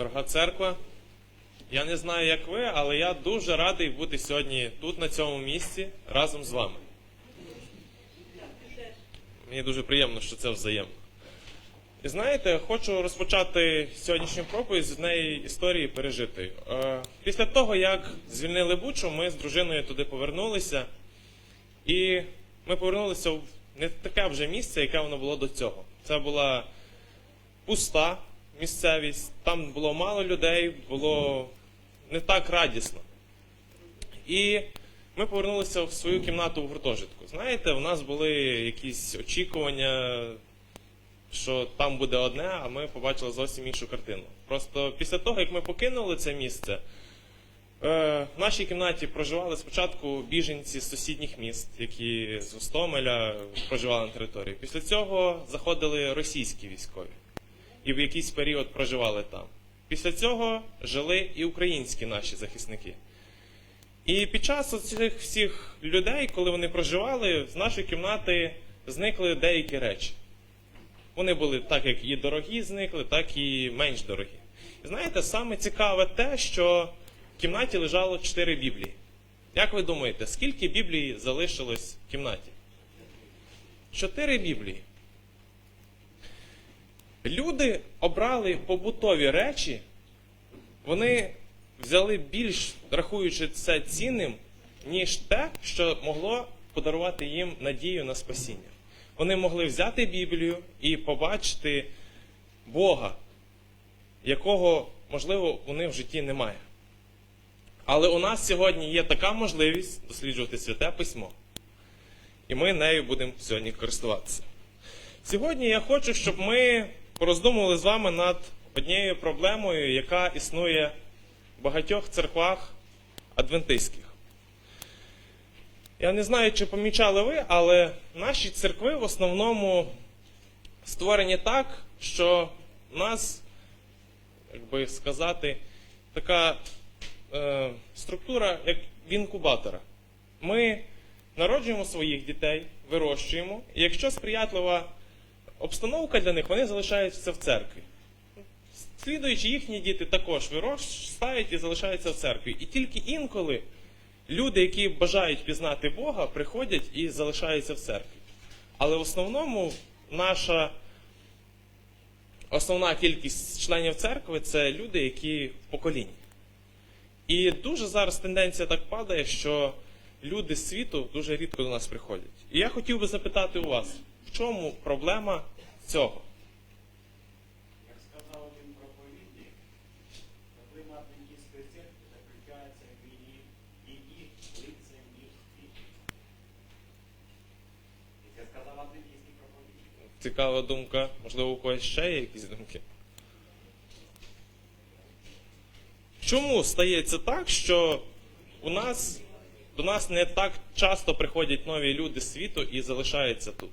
Дорога церква, я не знаю, як ви, але я дуже радий бути сьогодні тут, на цьому місці, разом з вами. Мені дуже приємно, що це взаємно. І знаєте, хочу розпочати сьогоднішню проповідь з однієї історії пережитої. Е, Після того, як звільнили Бучу, ми з дружиною туди повернулися. І ми повернулися в не таке вже місце, яке воно було до цього. Це була пуста місцевість, там було мало людей, було не так радісно. І ми повернулися в свою кімнату в гуртожитку. Знаєте, у нас були якісь очікування, що там буде одне, а ми побачили зовсім іншу картину. Просто після того, як ми покинули це місце, е, в нашій кімнаті проживали спочатку біженці з сусідніх міст, які з Гостомеля проживали на території. Після цього заходили російські військові і в якийсь період проживали там. Після цього жили і українські наші захисники. І під час цих всіх людей, коли вони проживали, з нашої кімнати зникли деякі речі. Вони були так, як і дорогі зникли, так і менш дорогі. І знаєте, саме цікаве те, що в кімнаті лежало чотири Біблії. Як ви думаєте, скільки Біблій залишилось в кімнаті? Чотири Біблії. Люди обрали побутові речі, вони взяли більш рахуючи це цінним, ніж те, що могло подарувати їм надію на спасіння. Вони могли взяти Біблію і побачити Бога, якого, можливо, у них в житті немає. Але у нас сьогодні є така можливість досліджувати святе письмо. І ми нею будемо сьогодні користуватися. Сьогодні я хочу, щоб ми пороздумували з вами над однією проблемою, яка існує в багатьох церквах адвентистських. Я не знаю, чи помічали ви, але наші церкви в основному створені так, що в нас, як би сказати, така е, структура, як в інкубатора. Ми народжуємо своїх дітей, вирощуємо, і якщо сприятлива обстановка для них, вони залишаються в церкві. Слідуючи, їхні діти також виростають і залишаються в церкві. І тільки інколи люди, які бажають пізнати Бога, приходять і залишаються в церкві. Але в основному наша основна кількість членів церкви це люди, які в поколінні. І дуже зараз тенденція так падає, що люди з світу дуже рідко до нас приходять. І я хотів би запитати у вас, в чому проблема цього? Як сказав один проповідник, проблема адвентистської церкви заключається в війні її лицем і це сказав адвентистський проповідник. Цікава думка. Можливо, у когось ще є якісь думки. Чому стається так, що у нас, до нас не так часто приходять нові люди з світу і залишаються тут?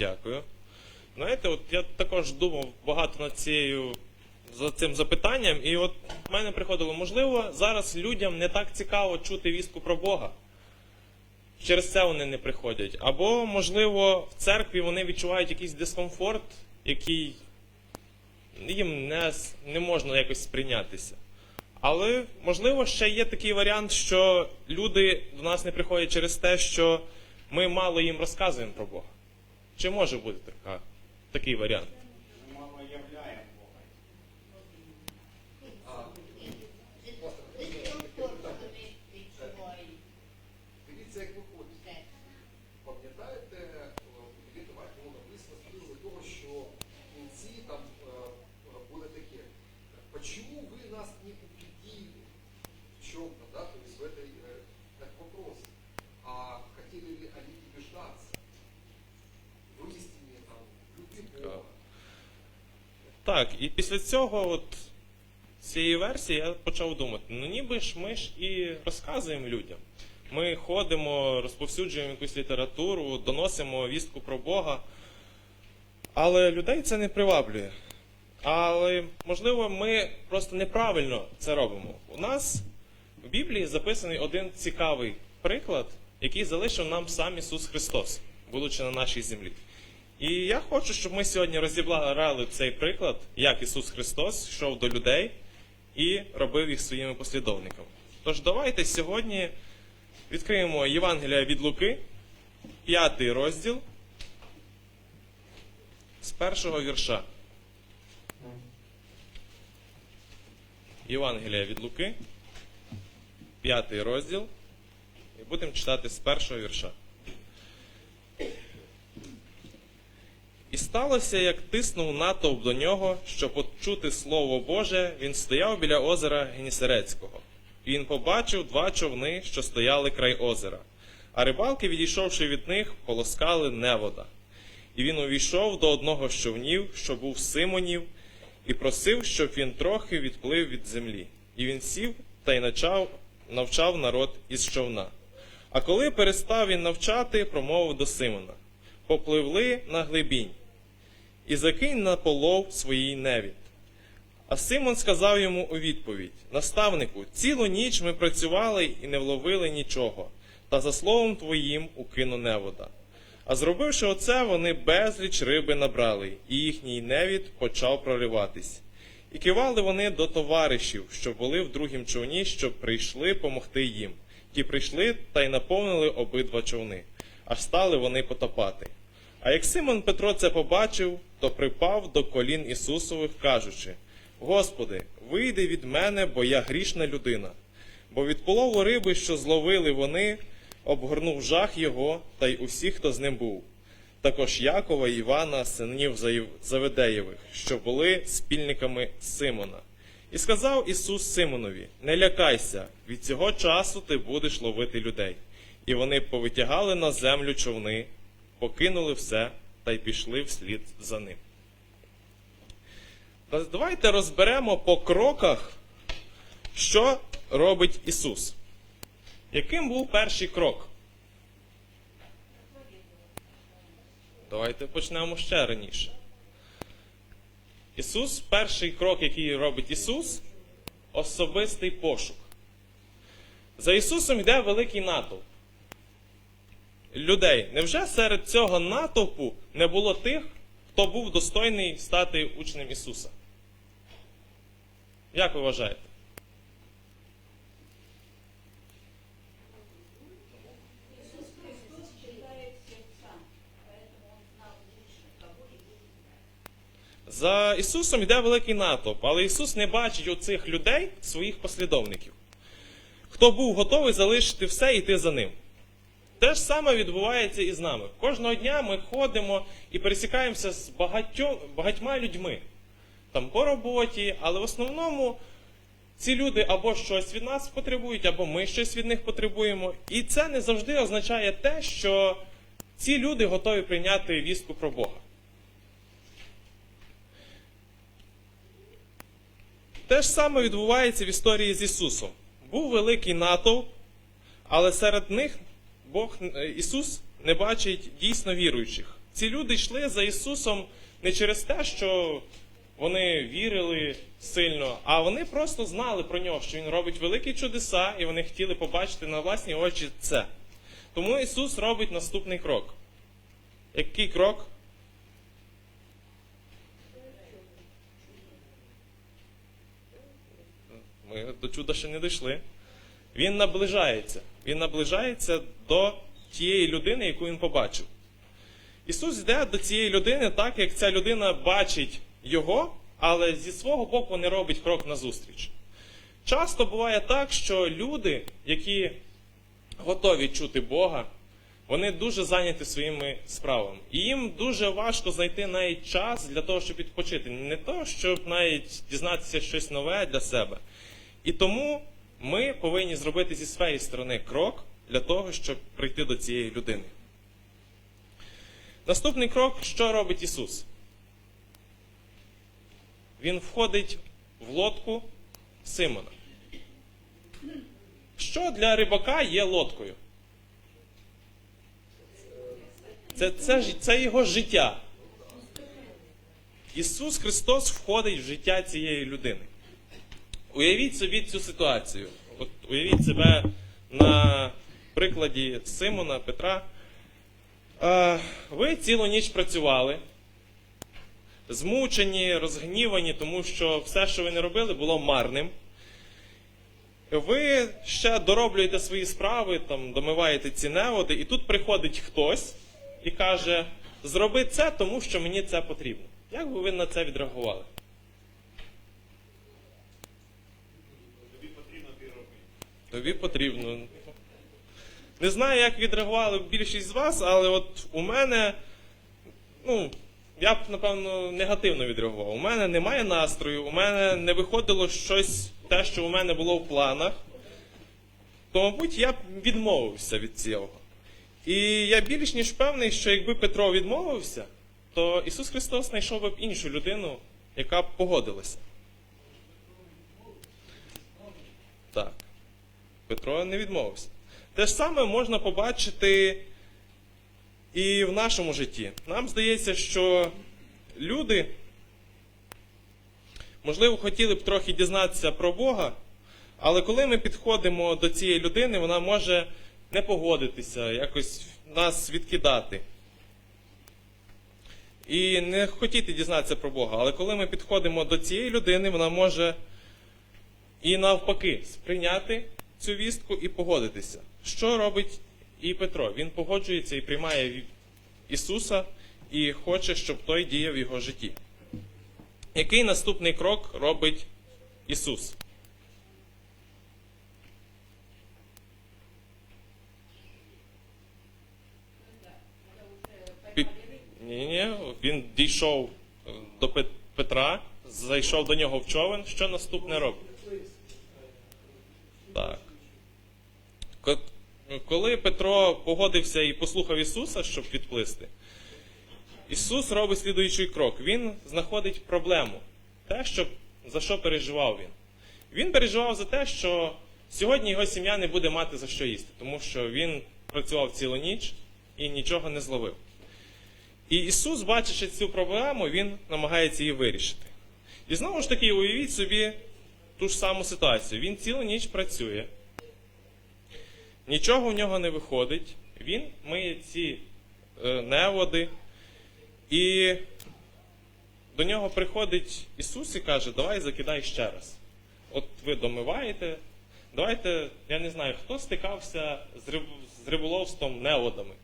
Дякую. Знаєте, от я також думав багато над цією за цим запитанням, і от в мене приходило, можливо, зараз людям не так цікаво чути вістку про Бога. через це вони не приходять. Або, можливо, в церкві вони відчувають якийсь дискомфорт, який їм не, не можна якось сприйнятися. Але, можливо, ще є такий варіант, що люди до нас не приходять через те, що ми мало їм розказуємо про Бога. Чи може бути така, такий варіант? Так, і після цього, от цієї версії, я почав думати: ну ніби ж ми ж і розказуємо людям. Ми ходимо, розповсюджуємо якусь літературу, доносимо вістку про Бога. Але людей це не приваблює. Але, можливо, ми просто неправильно це робимо. У нас в Біблії записаний один цікавий приклад, який залишив нам сам Ісус Христос, будучи на нашій землі. І я хочу, щоб ми сьогодні розібрали цей приклад, як Ісус Христос йшов до людей і робив їх своїми послідовниками. Тож давайте сьогодні відкриємо Євангелія від Луки, п'ятий розділ з першого вірша. Євангелія від Луки, п'ятий розділ. І будемо читати з першого вірша. І сталося, як тиснув натовп до нього, щоб почути Слово Боже, він стояв біля озера Генісарецького. І він побачив два човни, що стояли край озера. А рибалки, відійшовши від них, полоскали невода. І він увійшов до одного з човнів, що був Симонів, і просив, щоб він трохи відплив від землі. І він сів та й начав, навчав народ із човна. А коли перестав він навчати, промовив до Симона: Попливли на глибінь, і закинь на полов своїй невід. А Симон сказав йому у відповідь: Наставнику, цілу ніч ми працювали і не вловили нічого, та за словом твоїм укину невода. А зробивши оце, вони безліч риби набрали, і їхній невід почав прориватись. І кивали вони до товаришів, що були в другім човні, щоб прийшли помогти їм. Ті прийшли та й наповнили обидва човни, аж стали вони потопати. А як Симон Петро це побачив, то припав до колін Ісусових, кажучи: Господи, вийди від мене, бо я грішна людина. Бо від полову риби, що зловили вони, обгорнув жах його та й усіх, хто з ним був. Також Якова і Івана, синів Заведеєвих, що були спільниками Симона. І сказав Ісус Симонові: Не лякайся, від цього часу ти будеш ловити людей. І вони повитягали на землю човни, покинули все та й пішли вслід за ним. Давайте розберемо по кроках, що робить Ісус. Яким був перший крок? Давайте почнемо ще раніше. Ісус, перший крок, який робить Ісус, особистий пошук. За Ісусом йде великий натовп. Людей. Невже серед цього натовпу не було тих, хто був достойний стати учнем Ісуса? Як ви вважаєте? За Ісусом йде великий натовп, але Ісус не бачить у цих людей своїх послідовників. Хто був готовий залишити все і йти за ним. Те ж саме відбувається і з нами. Кожного дня ми ходимо і пересікаємося з багатьма людьми там по роботі, але в основному ці люди або щось від нас потребують, або ми щось від них потребуємо. І це не завжди означає те, що ці люди готові прийняти вістку про Бога. Те ж саме відбувається в історії з Ісусом. Був великий натовп, але серед них Бог е, Ісус не бачить дійсно віруючих. Ці люди йшли за Ісусом не через те, що вони вірили сильно, а вони просто знали про нього, що Він робить великі чудеса, і вони хотіли побачити на власні очі це. Тому Ісус робить наступний крок. Який крок? Ми до чуда ще не дійшли. Він наближається. Він наближається до тієї людини, яку він побачив. Ісус йде до цієї людини так, як ця людина бачить його, але зі свого боку не робить крок назустріч. Часто буває так, що люди, які готові чути Бога, вони дуже зайняті своїми справами. І їм дуже важко знайти навіть час для того, щоб відпочити. Не то, щоб навіть дізнатися щось нове для себе. І тому ми повинні зробити зі своєї сторони крок для того, щоб прийти до цієї людини. Наступний крок, що робить Ісус? Він входить в лодку Симона. Що для рибака є лодкою? Це, це, це його життя. Ісус Христос входить в життя цієї людини. Уявіть собі цю ситуацію. От уявіть себе на прикладі Симона, Петра. Ви цілу ніч працювали, змучені, розгнівані, тому що все, що ви не робили, було марним. Ви ще дороблюєте свої справи, там, домиваєте ці неводи, і тут приходить хтось і каже: зроби це, тому що мені це потрібно. Як би ви на це відреагували? Тобі потрібно ти робити. Тобі потрібно. Не знаю, як відреагували більшість з вас, але от у мене, ну, я б, напевно, негативно відреагував. У мене немає настрою, у мене не виходило щось, те, що у мене було в планах. То, мабуть, я б відмовився від цього. І я більш ніж певний, що якби Петро відмовився, то Ісус Христос знайшов би б іншу людину, яка б погодилася. Так. Петро не відмовився. Те ж саме можна побачити і в нашому житті. Нам здається, що люди, можливо, хотіли б трохи дізнатися про Бога, але коли ми підходимо до цієї людини, вона може не погодитися, якось нас відкидати. І не хотіти дізнатися про Бога. Але коли ми підходимо до цієї людини, вона може і навпаки сприйняти цю вістку і погодитися. Що робить і Петро? Він погоджується і приймає Ісуса і хоче, щоб той діяв в його житті. Який наступний крок робить Ісус? Ні, ні, він дійшов е, до Пет- Петра, зайшов до нього в човен. Що наступне робить? Так. Ко- Коли Петро погодився і послухав Ісуса, щоб відплисти, Ісус робить слідуючий крок. Він знаходить проблему, те, що, за що переживав він. Він переживав за те, що сьогодні його сім'я не буде мати за що їсти, тому що він працював цілу ніч і нічого не зловив. І Ісус, бачачи цю проблему, Він намагається її вирішити. І знову ж таки, уявіть собі ту ж саму ситуацію. Він цілу ніч працює, нічого в нього не виходить, він миє ці е, неводи, і до нього приходить Ісус і каже, давай закидай ще раз. От ви домиваєте, давайте, я не знаю, хто стикався з, риболовством неводами.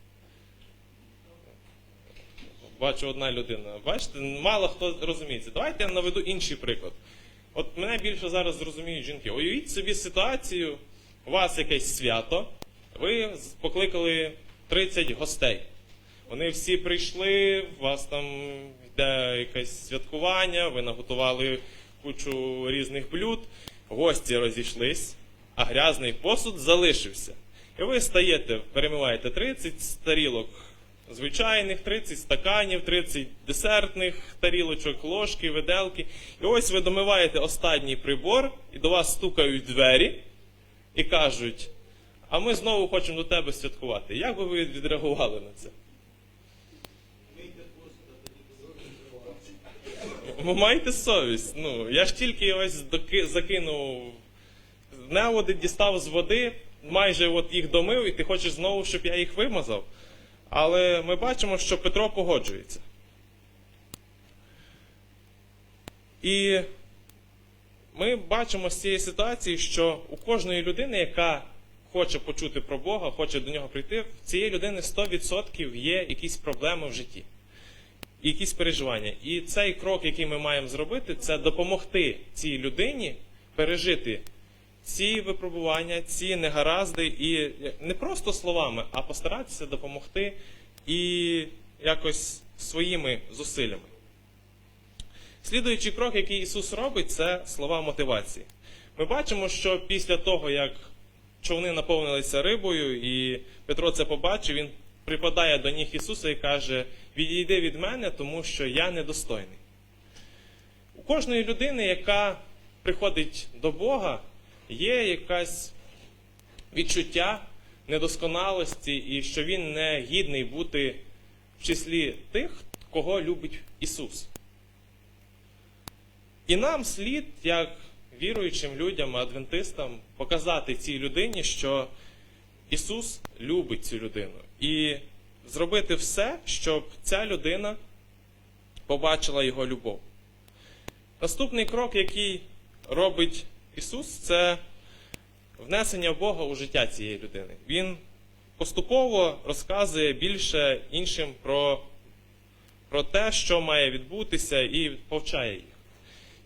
Бачу одна людина. Бачите, мало хто розуміється. Давайте я наведу інший приклад. От мене більше зараз зрозуміють жінки. Уявіть собі ситуацію, у вас якесь свято, ви покликали 30 гостей. Вони всі прийшли, у вас там йде якесь святкування, ви наготували кучу різних блюд, гості розійшлись, а грязний посуд залишився. І ви стаєте, перемиваєте 30 тарілок звичайних, 30 стаканів, 30 десертних тарілочок, ложки, виделки. І ось ви домиваєте останній прибор, і до вас стукають двері і кажуть: а ми знову хочемо до тебе святкувати. Як би ви відреагували на це? Ви маєте совість. Ну, я ж тільки ось закинув неводи, дістав з води, майже от їх домив, і ти хочеш знову, щоб я їх вимазав. Але ми бачимо, що Петро погоджується. І ми бачимо з цієї ситуації, що у кожної людини, яка хоче почути про Бога, хоче до нього прийти, в цієї людини 100% є якісь проблеми в житті, якісь переживання. І цей крок, який ми маємо зробити, це допомогти цій людині пережити ці випробування, ці негаразди, і не просто словами, а постаратися допомогти і якось своїми зусиллями. Слідуючий крок, який Ісус робить, це слова мотивації. Ми бачимо, що після того, як човни наповнилися рибою, і Петро це побачив, він припадає до ніг Ісуса і каже: Відійди від мене, тому що я недостойний. У кожної людини, яка приходить до Бога, є якась відчуття недосконалості, і що він не гідний бути в числі тих, кого любить Ісус. І нам слід, як віруючим людям, адвентистам, показати цій людині, що Ісус любить цю людину. І зробити все, щоб ця людина побачила Його любов. Наступний крок, який робить Ісус, це внесення Бога у життя цієї людини. Він поступово розказує більше іншим про, про те, що має відбутися, і повчає їх.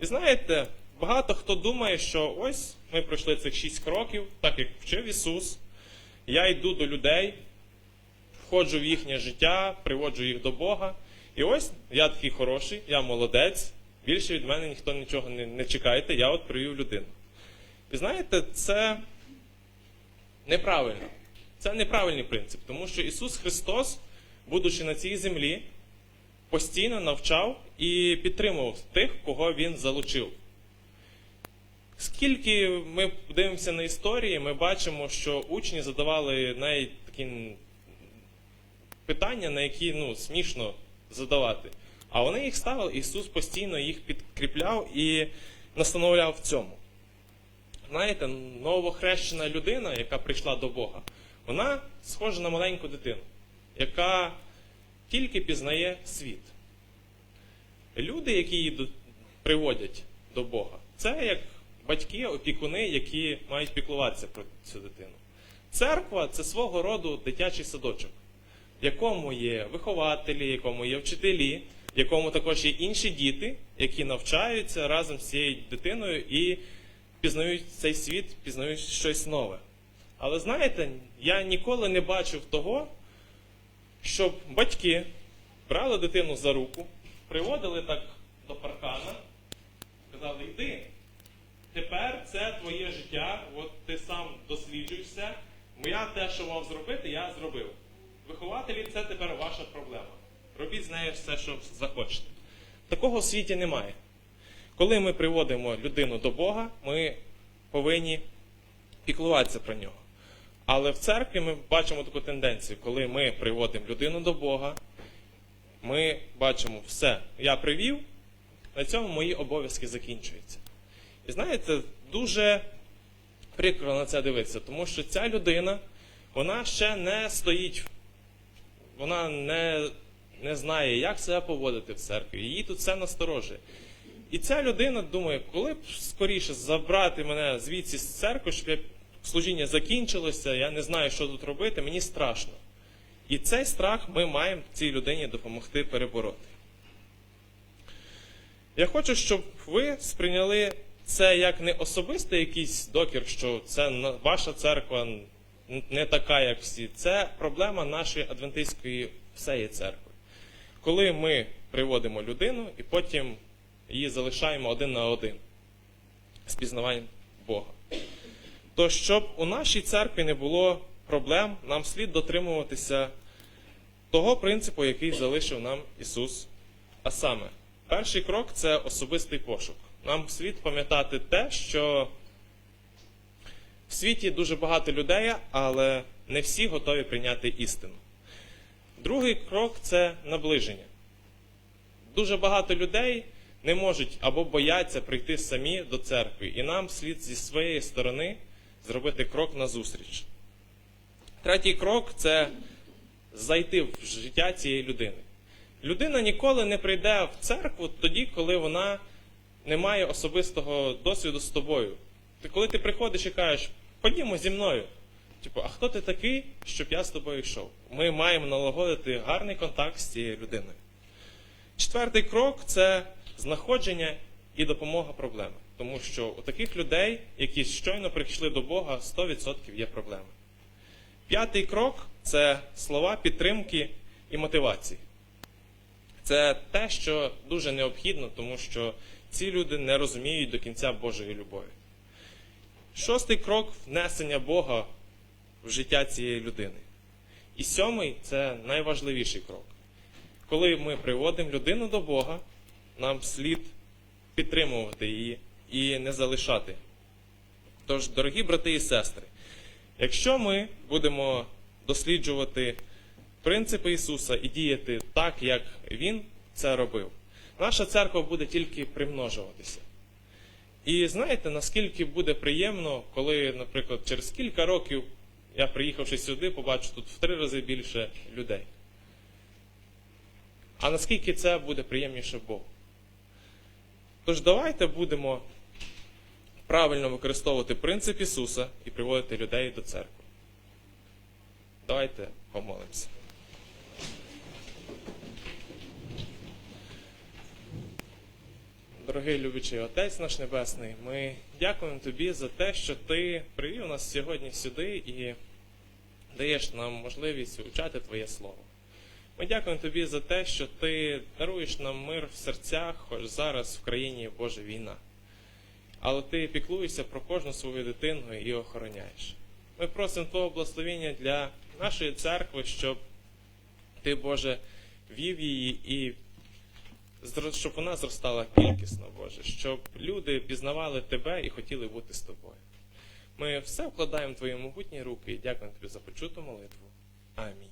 І знаєте, багато хто думає, що ось ми пройшли цих шість кроків, так як вчив Ісус. Я йду до людей, входжу в їхнє життя, приводжу їх до Бога. І ось я такий хороший, я молодець. Більше від мене ніхто нічого не, не чекайте, я от привів людину. І знаєте, це неправильно. Це неправильний принцип, тому що Ісус Христос, будучи на цій землі, постійно навчав і підтримував тих, кого Він залучив. Скільки ми дивимося на історії, ми бачимо, що учні задавали навіть такі питання, на які ну, смішно задавати. А вони їх ставили, Ісус постійно їх підкріпляв і настановляв в цьому. Знаєте, новохрещена людина, яка прийшла до Бога, вона схожа на маленьку дитину, яка тільки пізнає світ. Люди, які її приводять до Бога, це як батьки, опікуни, які мають піклуватися про цю дитину. Церква це свого роду дитячий садочок, в якому є вихователі, в якому є вчителі, в якому також є інші діти, які навчаються разом з цією дитиною і пізнають цей світ, пізнають щось нове. Але знаєте, я ніколи не бачив того, щоб батьки брали дитину за руку, приводили так до паркана, казали, йди, тепер це твоє життя, от ти сам досліджуєшся, я те, що мав зробити, я зробив. Вихователі це тепер ваша проблема. Робіть з нею все, що захочете. Такого в світі немає. Коли ми приводимо людину до Бога, ми повинні піклуватися про нього. Але в церкві ми бачимо таку тенденцію, коли ми приводимо людину до Бога, ми бачимо все. Я привів, на цьому мої обов'язки закінчуються. І знаєте, дуже прикро на це дивитися, тому що ця людина, вона ще не стоїть, вона не, не знає, як себе поводити в церкві. Її тут все насторожує. І ця людина думає, коли б скоріше забрати мене звідси з церкви, щоб я служіння закінчилося, я не знаю, що тут робити, мені страшно. І цей страх ми маємо цій людині допомогти перебороти. Я хочу, щоб ви сприйняли це як не особистий якийсь докір, що це ваша церква не така, як всі. Це проблема нашої адвентистської всієї церкви. Коли ми приводимо людину і потім її залишаємо один на один з пізнаванням Бога. То щоб у нашій церкві не було проблем, нам слід дотримуватися того принципу, який залишив нам Ісус. А саме, перший крок це особистий пошук. Нам слід пам'ятати те, що в світі дуже багато людей, але не всі готові прийняти істину. Другий крок це наближення. Дуже багато людей не можуть або бояться прийти самі до церкви, і нам слід зі своєї сторони зробити крок назустріч. Третій крок це зайти в життя цієї людини. Людина ніколи не прийде в церкву тоді, коли вона не має особистого досвіду з тобою. Ти коли ти приходиш і кажеш, ходімо зі мною. Типу, а хто ти такий, щоб я з тобою йшов? Ми маємо налагодити гарний контакт з цією людиною. Четвертий крок це знаходження і допомога проблеми. Тому що у таких людей, які щойно прийшли до Бога, 100% є проблеми. П'ятий крок це слова підтримки і мотивації. Це те, що дуже необхідно, тому що ці люди не розуміють до кінця Божої любові. Шостий крок внесення Бога в життя цієї людини. І сьомий це найважливіший крок. Коли ми приводимо людину до Бога, нам слід підтримувати її і не залишати. Тож, дорогі брати і сестри, якщо ми будемо досліджувати принципи Ісуса і діяти так, як Він це робив, наша церква буде тільки примножуватися. І знаєте, наскільки буде приємно, коли, наприклад, через кілька років я, приїхавши сюди, побачу тут в три рази більше людей. А наскільки це буде приємніше Богу? Тож давайте будемо правильно використовувати принцип Ісуса і приводити людей до церкви. Давайте помолимося. Дорогий любичий Отець наш Небесний, ми дякуємо Тобі за те, що Ти привів нас сьогодні сюди і даєш нам можливість вивчати Твоє Слово. Ми дякуємо Тобі за те, що Ти даруєш нам мир в серцях, хоч зараз в країні Божа війна. Але ти піклуєшся про кожну свою дитину і охороняєш. Ми просимо Твого благословення для нашої церкви, щоб Ти, Боже, вів її і щоб вона зростала кількісно, Боже, щоб люди пізнавали Тебе і хотіли бути з тобою. Ми все вкладаємо в Твої могутні руки і дякуємо Тобі за почуту молитву. Амінь.